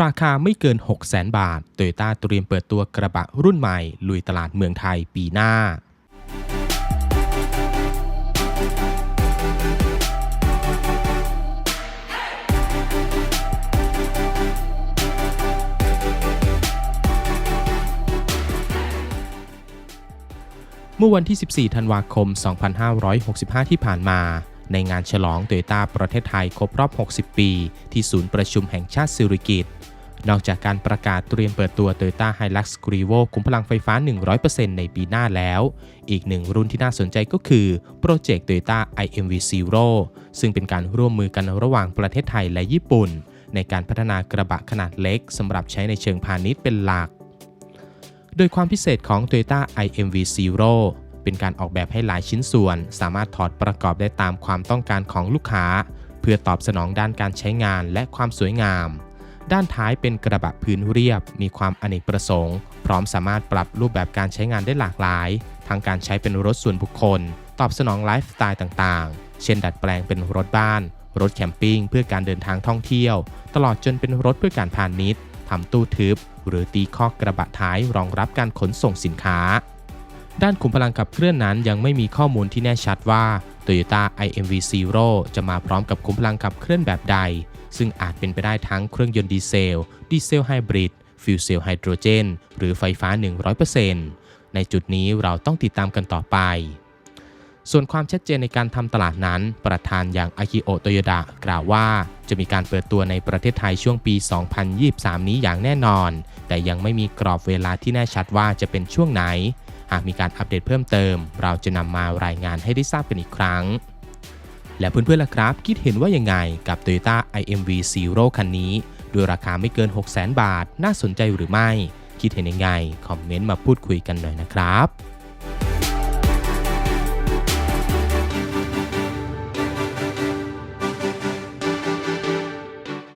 ราคาไม่เกิน 6 0 0 0 0 0 บาท โตโยต้าเตรียมเปิดตัวกระบะรุ่นใหม่ ลุยตลาดเมืองไทยปีหน้า เมื่อวันที่ 14 ธันวาคม 2565 ที่ผ่านมา ในงานฉลองโตโยต้าประเทศไทยครบรอบ 60 ปี ที่ศูนย์ประชุมแห่งชาติสิริกิติ์นอกจากการประกาศเตรียมเปิดตัว Toyota Hilux g r e v o คุ้มพลังไฟฟ้า 100%ในปีหน้าแล้ว อีกหนึ่งรุ่นที่น่าสนใจก็คือโปรเจกต์ Toyota IMV Zero ซึ่งเป็นการร่วมมือกันระหว่างประเทศไทยและญี่ปุ่น ในการพัฒนากระบะขนาดเล็กสำหรับใช้ในเชิงพาณิชย์เป็นหลัก โดยความพิเศษของ Toyota IMV Zero เป็นการออกแบบให้หลายชิ้นส่วน สามารถถอดประกอบได้ตามความต้องการของลูกค้า เพื่อตอบสนองด้านการใช้งานและความสวยงาม ด้านท้ายเป็นกระบะพื้นเรียบ มีความอเนกประสงค์ พร้อมสามารถปรับรูปแบบการใช้งานได้หลากหลาย ทั้งการใช้เป็นรถส่วนบุคคล ตอบสนองไลฟ์สไตล์ต่างๆ เช่นดัดแปลงเป็นรถบ้าน รถแคมปิ้งเพื่อการเดินทางท่องเที่ยว ตลอดจนเป็นรถเพื่อการพาณิชย์ทำตู้ทึบ หรือตีคอกกระบะท้ายรองรับการขนส่งสินค้า ด้านขุมพลังขับเคลื่อนนั้นยังไม่มีข้อมูลที่แน่ชัดว่า Toyota IMV Zero จะมาพร้อมกับขุมพลังขับเคลื่อนแบบใด ซึ่งอาจเป็นไปได้ทั้งเครื่องยนต์ดีเซล ดีเซลไฮบริด ฟิวเซลไฮโดรเจน หรือไฟฟ้า 100%ในจุดนี้เราต้องติดตามกันต่อไป ส่วนความชัดเจนในการทำตลาดนั้น ประธานอย่างอากิโอโตโยดะกล่าวว่า จะมีการเปิดตัวในประเทศไทยช่วงปี 2023 นี้อย่างแน่นอน แต่ยังไม่มีกรอบเวลาที่แน่ชัดว่าจะเป็นช่วงไหน หากมีการอัปเดตเพิ่มเติม เราจะนำมารายงานให้ได้ทราบกันอีกครั้ง และเพื่อนๆล่ะครับ คิดเห็นว่ายังไงกับ Toyota IMV Zero คันนี้ด้วยราคาไม่เกิน 600,000 บาท น่าสนใจหรือไม่ คิดเห็นยังไง คอมเมนต์มาพูดคุยกันหน่อยนะครับ